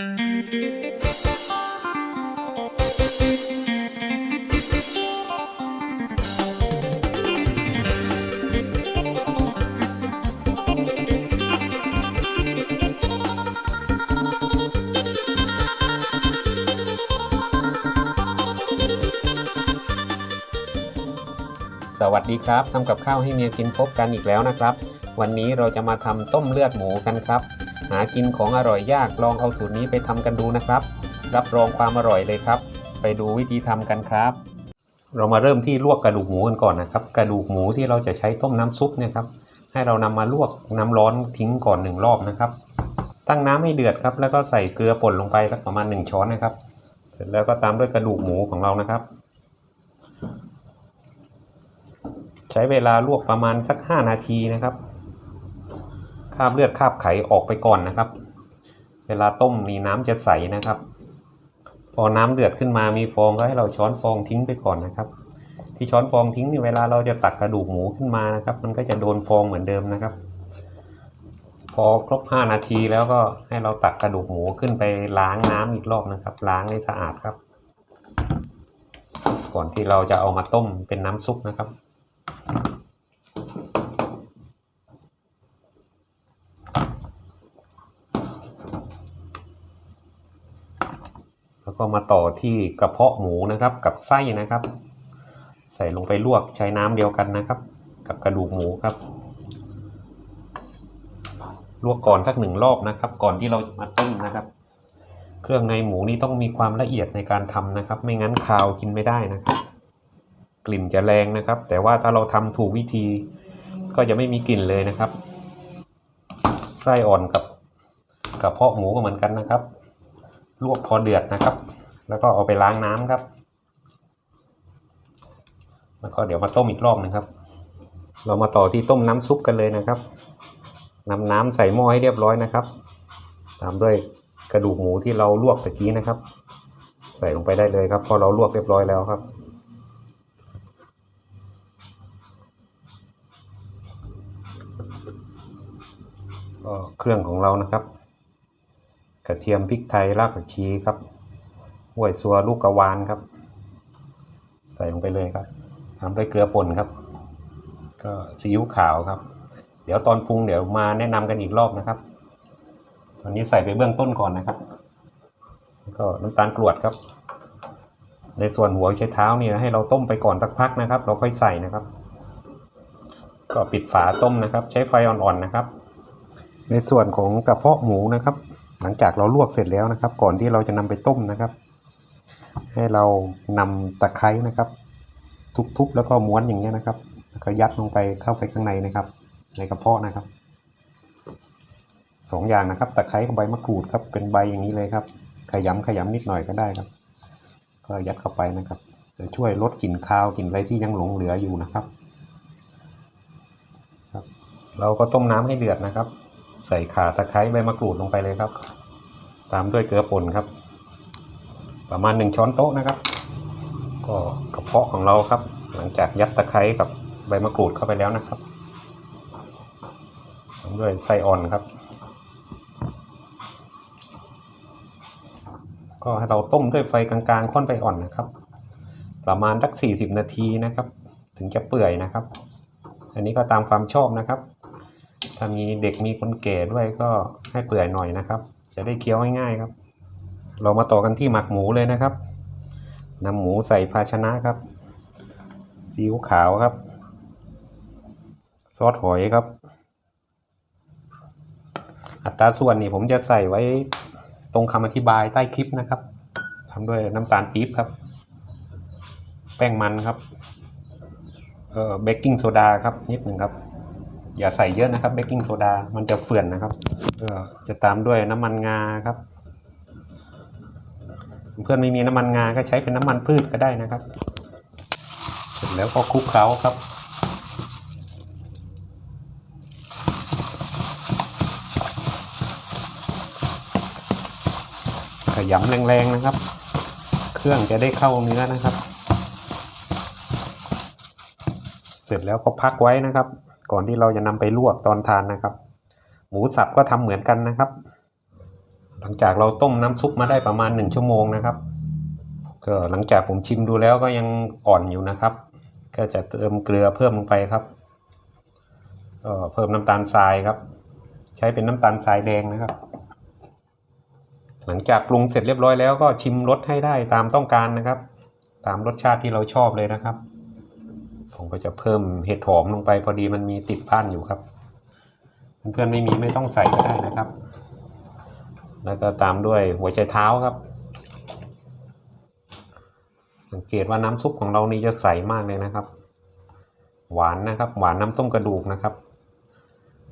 สวัสดีครับทำกับข้าวให้เมียกินพบกันอีกแล้วนะครับ วันนี้เราจะมาทำต้มเลือดหมูกันครับ หากินของอร่อยยากลองเอาสูตรนี้ไปทำกันดูนะครับ รับรองความอร่อยเลยครับ ไปดูวิธีทำกันครับ เรามาเริ่มที่ลวกกระดูกหมูกันก่อนนะครับ กระดูกหมูที่เราจะใช้ต้มน้ำซุปเนี่ยครับ ให้เรานำมาลวกน้ำร้อนทิ้งก่อนหนึ่งรอบนะครับ ตั้งน้ำให้เดือดครับ แล้วก็ใส่เกลือป่นลงไปสักประมาณหนึ่งช้อนนะครับ เสร็จแล้วก็ตามด้วยกระดูกหมูของเรานะครับใช้เวลาลวกประมาณสัก 5 นาทีนะครับ ราบเลือดคราบไขออกไปก่อนนะครับ เวลาต้มนี่น้ำจะใสนะครับ พอน้ำเดือดขึ้นมามีฟองก็ให้เราช้อนฟองทิ้งไปก่อนนะครับ ที่ช้อนฟองทิ้งนี่เวลาเราจะตักกระดูกหมูขึ้นมานะครับ มันก็จะโดนฟองเหมือนเดิมนะครับ พอครบ 5 นาทีแล้วก็ให้เราตักกระดูกหมูขึ้นไปล้างน้ำอีกรอบนะครับ ล้างให้สะอาดครับ ก่อนที่เราจะเอามาต้มเป็นน้ำซุปนะครับ แล้วก็มาต่อที่กระเพาะหมูนะครับ กับไส้นะครับ ใส่ลงไปลวกใช้น้ำเดียวกันนะครับ กับกระดูกหมูครับ ลวกก่อนสักหนึ่งรอบนะครับ ก่อนที่เราจะมาต้มนะครับ เครื่องในหมูนี่ต้องมีความละเอียดในการทำนะครับ ไม่งั้นคาวกินไม่ได้นะครับ กลิ่นจะแรงนะครับ แต่ว่าถ้าเราทำถูกวิธี ก็จะไม่มีกลิ่นเลยนะครับไส้อ่อนกับกระเพาะหมูก็เหมือนกันนะครับ ลวกพอเดือดนะครับ แล้วก็เอาไปล้างน้ำครับ แล้วก็เดี๋ยวมาต้มอีกรอบหนึงครับ เรามาต่อที่ต้มน้ำซุปกันเลยนะครับนำน้ำใส่หม้อให้เรียบร้อยนะครับ ตามด้วยกระดูกหมูที่เราลวกตะกี้นะครับ ใส่ลงไปได้เลยครับ พอเราลวกเรียบร้อยแล้วครับก็เครื่องของเรานะครับ ระเทียมพริกไทยรากผักชีครับห้วยซัวลูกกระวานครับ ใส่ลงไปเลยครับตามด้วยเกลือป่นครับ ก็ซีอิ๊วขาวครับ เดี๋ยวตอนปรุงเดี๋ยวมาแนะนำกันอีกรอบนะครับ ตอนนี้ใส่ไปเบื้องต้นก่อนนะครับก็น้ำตาลกรวดครับ ในส่วนหัวใช้เท้านี่ให้เราต้มไปก่อนสักพักนะครับ เราค่อยใส่นะครับ ก็ปิดฝาต้มนะครับ ใช้ไฟอ่อนๆนะครับ ในส่วนของกระเพาะหมูนะครับ หลังจากเราลวกเสร็จแล้วนะครับ ก่อนที่เราจะนำไปต้มนะครับ ให้เรานำตะไคร้นะครับ ทุบๆแล้วก็ม้วนอย่างเงี้ยนะครับแล้วก็ยัดลงไปเข้าไปข้างในนะครับ ในกระเพาะนะครับสองอย่างนะครับตะไคร้กับใบมะกรูดครับเป็นใบอย่างนี้เลยครับ ขยำขยำนิดหน่อยก็ได้ครับ ก็ยัดเข้าไปนะครับ จะช่วยลดกลิ่นคาวกลิ่นอะไรที่ยังหลงเหลืออยู่นะครับครับ เราก็ต้มน้ำให้เดือดนะครับ ใส่ข่าตะไคร้ใบมะกรูดลงไปเลยครับ ตามด้วยเกลือป่นครับ ประมาณหนึ่งช้อนโต๊ะนะครับ ก็กระเพาะของเราครับ หลังจากยัดตะไคร้กับใบมะกรูดเข้าไปแล้วนะครับตามด้วยไส้อ่อนครับ ก็ให้เราต้มด้วยไฟกลางๆค่อนไปอ่อนนะครับ ประมาณสักสี่สิบนาทีนะครับ ถึงจะเปื่อยนะครับ อันนี้ก็ตามความชอบนะครับ ถ้ามีเด็กมีคนแก่ด้วยก็ให้เปื่อยหน่อยนะครับ จะได้เคี้ยวง่ายๆครับ เรามาต่อกันที่หมักหมูเลยนะครับนำหมูใส่ภาชนะครับซีอิ๊วขาวครับ ซอสหอยครับ อัตราส่วนนี่ผมจะใส่ไว้ตรงคำอธิบายใต้คลิปนะครับทำด้วยน้ำตาลปี๊บครับ แป้งมันครับเอ่อเบกกิ้งโซดาครับนิดหนึ่งครับ อย่าใส่เยอะนะครับเบกกิ้งโซดา มันจะเฟื่อนนะครับก็จะตามด้วยน้ำมันงาครับ เพื่อนไม่มีน้ำมันงาก็ใช้เป็นน้ำมันพืชก็ได้นะครับ เสร็จแล้วก็คลุกเคล้าครับขยำแรงๆนะครับ เครื่องจะได้เข้าเนื้อนะครับ เสร็จแล้วก็พักไว้นะครับ ก่อนที่เราจะนำไปลวกตอนทานนะครับ หมูสับก็ทำเหมือนกันนะครับ หลังจากเราต้มน้ำซุปมาได้ประมาณหนึ่งชั่วโมงนะครับก็หลังจากผมชิมดูแล้วก็ยังอ่อนอยู่นะครับ ก็จะเติมเกลือเพิ่มลงไปครับก็เพิ่มน้ำตาลทรายครับ ใช้เป็นน้ำตาลทรายแดงนะครับ หลังจากปรุงเสร็จเรียบร้อยแล้วก็ชิมรสให้ได้ตามต้องการนะครับ ตามรสชาติที่เราชอบเลยนะครับ ผมก็จะเพิ่มเห็ดหอมลงไปพอดีมันมีติดพันอยู่ครับ เพื่อนๆไม่มีไม่ต้องใส่ก็ได้นะครับ แล้วก็ตามด้วยหัวใจเท้าครับ สังเกตว่าน้ำซุปของเรานี่จะใสมากเลยนะครับ หวานนะครับ หวานน้ำต้มกระดูกนะครับ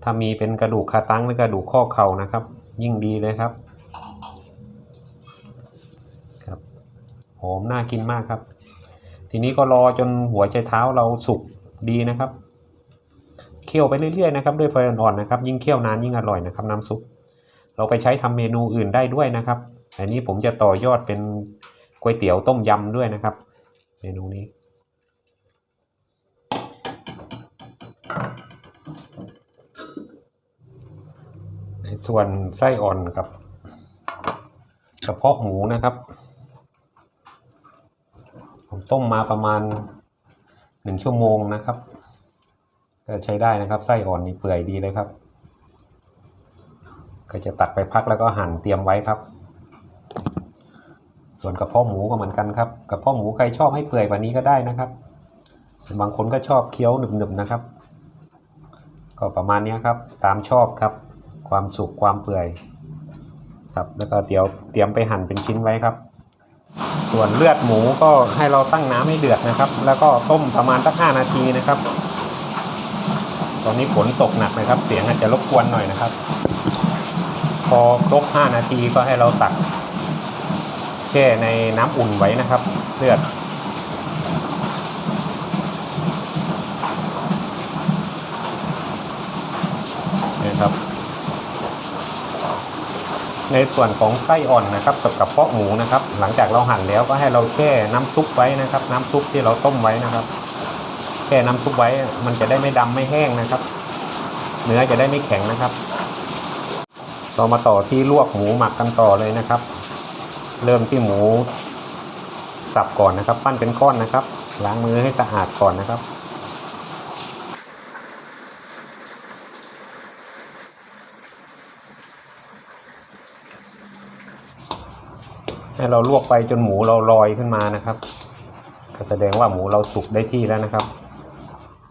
ถ้ามีเป็นกระดูกคาตั้งหรือกระดูกข้อเข่านะครับ ยิ่งดีเลยครับครับหอมน่ากินมากครับ ทีนี้ก็รอจนหัวใจเท้าเราสุกดีนะครับ เคี่ยวไปเรื่อยๆนะครับด้วยไฟอ่อนๆนะครับ ยิ่งเคี่ยวนานยิ่งอร่อยนะครับ น้ำซุปเราไปใช้ทำเมนูอื่นได้ด้วยนะครับอันนี้ผมจะต่อยอดเป็นก๋วยเตี๋ยวต้มยำด้วยนะครับ เมนูนี้ในส่วนไส้อ่อนกับกระเพาะหมูนะครับ ผมต้มมาประมาณหนึ่งชั่วโมงนะครับก็ใช้ได้นะครับ ไส้อ่อนนี่เปื่อยดีเลยครับ ก็จะตักไปพักแล้วก็หั่นเตรียมไว้ครับ ส่วนกระเพาะหมูก็เหมือนกันครับกระเพาะหมูใครชอบให้เปื่อยกว่านี้ก็ได้นะครับบางคนก็ชอบเคี้ยวหนึบๆนะครับ ก็ประมาณนี้ครับ ตามชอบครับ ความสุกความเปื่อย ครับแล้วก็เดี๋ยวเตรียมไปหั่นเป็นชิ้นไว้ครับ ส่วนเลือดหมูก็ให้เราตั้งน้ำให้เดือดนะครับ แล้วก็ต้มประมาณสักห้านาทีนะครับ ตอนนี้ฝนตกหนักนะครับ เสียงอาจจะรบกวนหน่อยนะครับ พอครบ5นาทีก็ให้เราตักแช่ในน้ำอุ่นไว้นะครับ เลือด ในส่วนของไส้อ่อนนะครับกับกระเพาะหมูนะครับ หลังจากเราหั่นแล้วก็ให้เราแช่น้ำซุปไว้นะครับ น้ำซุปที่เราต้มไว้นะครับแช่น้ำซุปไว้มันจะได้ไม่ดำไม่แห้งนะครับ เนื้อจะได้ไม่แข็งนะครับเรามาต่อที่ลวกหมูหมักกันต่อเลยนะครับ เริ่มที่หมูสับก่อนนะครับ ปั้นเป็นก้อนนะครับ ล้างมือให้สะอาดก่อนนะครับ ให้เราลวกไปจนหมูเราลอยขึ้นมานะครับก็แสดงว่าหมูเราสุกได้ที่แล้วนะครับ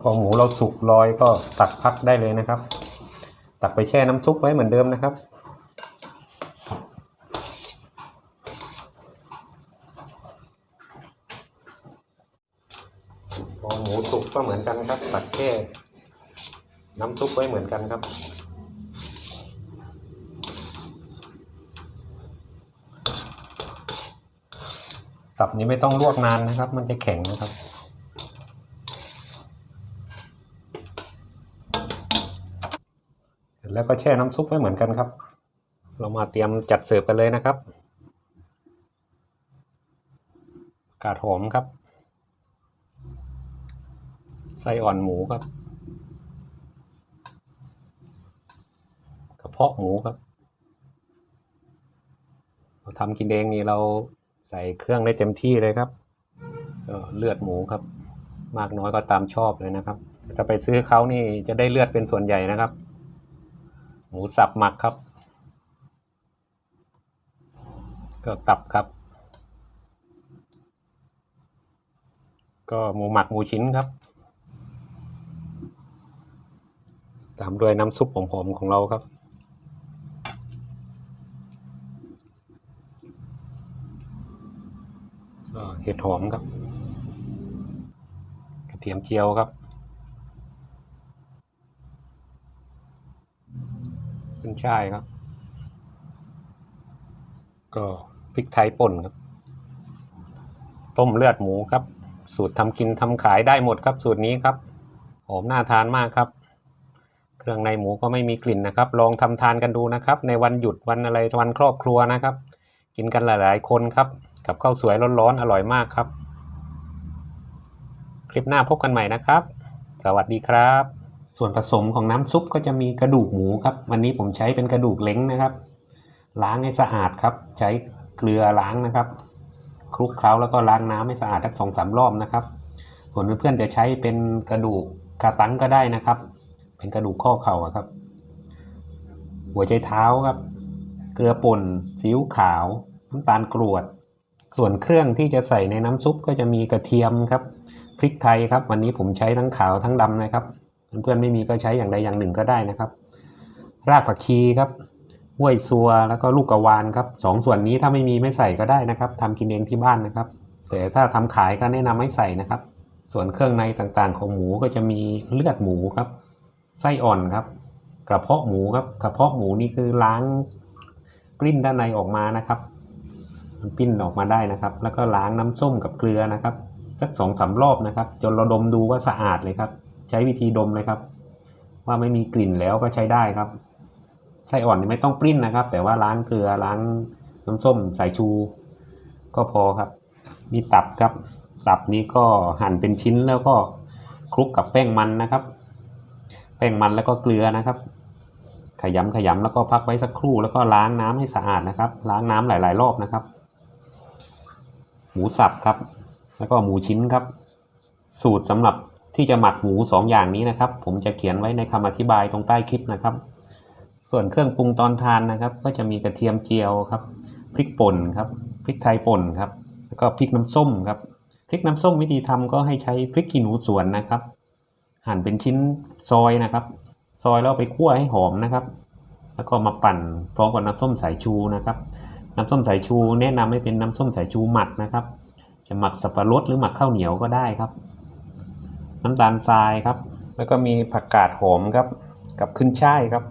พอหมูเราสุกลอยก็ตักพักได้เลยนะครับ ตักไปแช่น้ำซุปไว้เหมือนเดิมนะครับ พอหมูสุกก็เหมือนกันครับ ตักแช่น้ำซุปไว้เหมือนกันครับ ตับนี้ไม่ต้องลวกนานนะครับ มันจะแข็งนะครับเสร็จแล้วก็แช่น้ำซุปไว้เหมือนกันครับ เรามาเตรียมจัดเสิร์ฟกันเลยนะครับ กาดหอมครับ ไส้อ่อนหมูครับ กระเพาะหมูครับ เราทำกินเองนี่เรา ใส่เครื่องได้เต็มที่เลยครับเลือดหมูครับ มากน้อยก็ตามชอบเลยนะครับถ้าไปซื้อเขานี่จะได้เลือดเป็นส่วนใหญ่นะครับ หมูสับหมักครับ ก็ตับครับ ก็หมูหมักหมูชิ้นครับ ตามด้วยน้ำซุปหอมๆของเราครับ ก็เห็ดหอมครับ กระเทียมเจียวครับขึ้นช่ายครับ ก็พริกไทยป่นครับ ต้มเลือดหมูครับ สูตรทำกินทำขายได้หมดครับ สูตรนี้ครับหอมน่าทานมากครับ เครื่องในหมูก็ไม่มีกลิ่นนะครับ ลองทำทานกันดูนะครับ ในวันหยุดวันอะไรวันครอบครัวนะครับ กินกันหลาย ๆ คนครับ กับข้าวสวยร้อนๆอร่อยมากครับ คลิปหน้าพบกันใหม่นะครับ สวัสดีครับ ส่วนผสมของน้ำซุปก็จะมีกระดูกหมูครับ วันนี้ผมใช้เป็นกระดูกเล้งนะครับ ล้างให้สะอาดครับ ใช้เกลือล้างนะครับ คลุกเคล้าแล้วก็ล้างน้ำให้สะอาดทั้งสองสามรอบนะครับ ส่วนเพื่อนๆจะใช้เป็นกระดูกคาตังก็ได้นะครับ เป็นกระดูกข้อเข่าครับ หัวใจเท้าครับ เกลือป่นซีอิ๊วขาว น้ำตาลกรวด ส่วนเครื่องที่จะใส่ในน้ำซุปก็จะมีกระเทียมครับพริกไทยครับ วันนี้ผมใช้ทั้งขาวทั้งดำนะครับ เพื่อนๆไม่มีก็ใช้อย่างใดอย่างหนึ่งก็ได้นะครับ รากผักชีครับห้วยซัวแล้วก็ลูกกระวานครับสองส่วนนี้ถ้าไม่มีไม่ใส่ก็ได้นะครับทำกินเองที่บ้านนะครับ แต่ถ้าทำขายก็แนะนำให้ใส่นะครับ ส่วนเครื่องในต่างๆของหมูก็จะมีเลือดหมูครับไส้อ่อนครับ กระเพาะหมูครับกระเพาะหมูนี่คือล้างปริ้นด้านในออกมานะครับ มันปิ้นออกมาได้นะครับ แล้วก็ล้างน้ำส้มกับเกลือนะครับสักสองสามรอบนะครับ จนเราดมดูว่าสะอาดเลยครับ ใช้วิธีดมเลยครับ ว่าไม่มีกลิ่นแล้วก็ใช้ได้ครับไส้อ่อนไม่ต้องปริ้นนะครับ แต่ว่าล้างเกลือล้างน้ำส้มสายชู ก็พอครับ มีตับครับ ตับนี้ก็หั่นเป็นชิ้นแล้วก็คลุกกับแป้งมันนะครับ แป้งมันแล้วก็เกลือนะครับ ขยำขยำแล้วก็พักไว้สักครู่แล้วก็ล้างน้ำให้สะอาดนะครับ ล้างน้ำหลาย ๆ รอบนะครับ หมูสับครับ แล้วก็หมูชิ้นครับ สูตรสำหรับที่จะหมักหมูสองอย่างนี้นะครับ ผมจะเขียนไว้ในคำอธิบายตรงใต้คลิปนะครับ ส่วนเครื่องปรุงตอนทานนะครับ ก็จะมีกระเทียมเจียวครับพริกป่นครับพริกไทยป่นครับ แล้วก็พริกน้ำส้มครับพริกน้ำส้มวิธีทำก็ให้ใช้พริกขี้หนูสวนนะครับ หั่นเป็นชิ้นซอยนะครับ ซอยแล้วไปคั่วให้หอมนะครับ แล้วก็มาปั่นพร้อมกับน้ำส้มสายชูนะครับ น้ำส้มสายชูแนะนำให้เป็นน้ำส้มสายชูหมักนะครับ จะหมักสับปะรดหรือหมักข้าวเหนียวก็ได้ครับ น้ำตาลทรายครับ แล้วก็มีผักกาดหอมครับ กับขึ้นช่ายครับ